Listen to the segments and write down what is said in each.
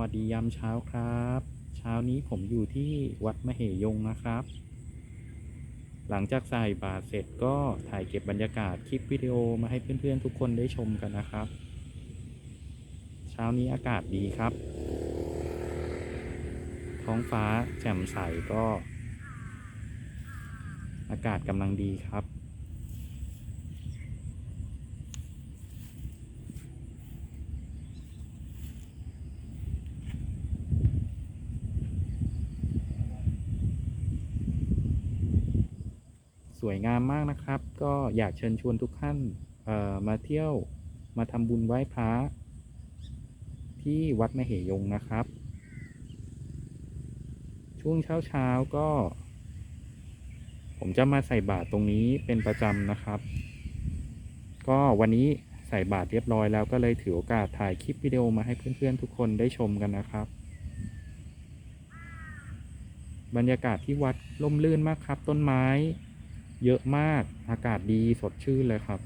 วัสดียามเช้าครับ เช้านี้ผมอยู่ที่วัดมเหยงนะครับ หลังจากใส่บาตรเสร็จก็ถ่ายเก็บบรรยากาศคลิปวิดีโอมาให้เพื่อนๆทุกคนได้ชมกันนะครับ เช้านี้อากาศดีครับ ท้องฟ้าแจ่มใสก็ อากาศกำลังดีครับ สวยงามมากนะครับ ก็อยากเชิญชวนทุกท่านมาเที่ยวมาทำบุญไหว้พระที่วัดมเหยงนะครับ ช่วงเช้าเช้าก็ ผมจะมาใส่บาตรตรงนี้เป็นประจำนะครับ ก็วันนี้ใส่บาตรเรียบร้อยแล้วก็เลยถือโอกาสถ่ายคลิปวิดีโอมาให้เพื่อนๆทุกคนได้ชมกันนะครับ บรรยากาศที่วัดร่มรื่นมากครับ ต้นไม้ เยอะมาก อากาศดีสดชื่นเลยครับ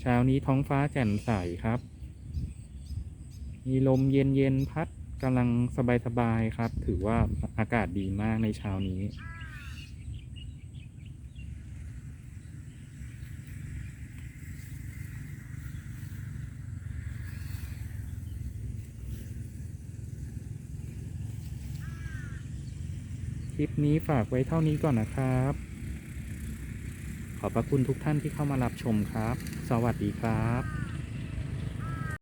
เช้านี้ท้องฟ้าแจ่มใสครับ มีลมเย็นๆพัดกำลังสบายๆครับ ถือว่าอากาศดีมากในเช้านี้ คลิปนี้ฝากไว้เท่านี้ก่อนนะครับ ขอบพระคุณทุกท่านที่เข้ามารับชมครับ สวัสดีครับ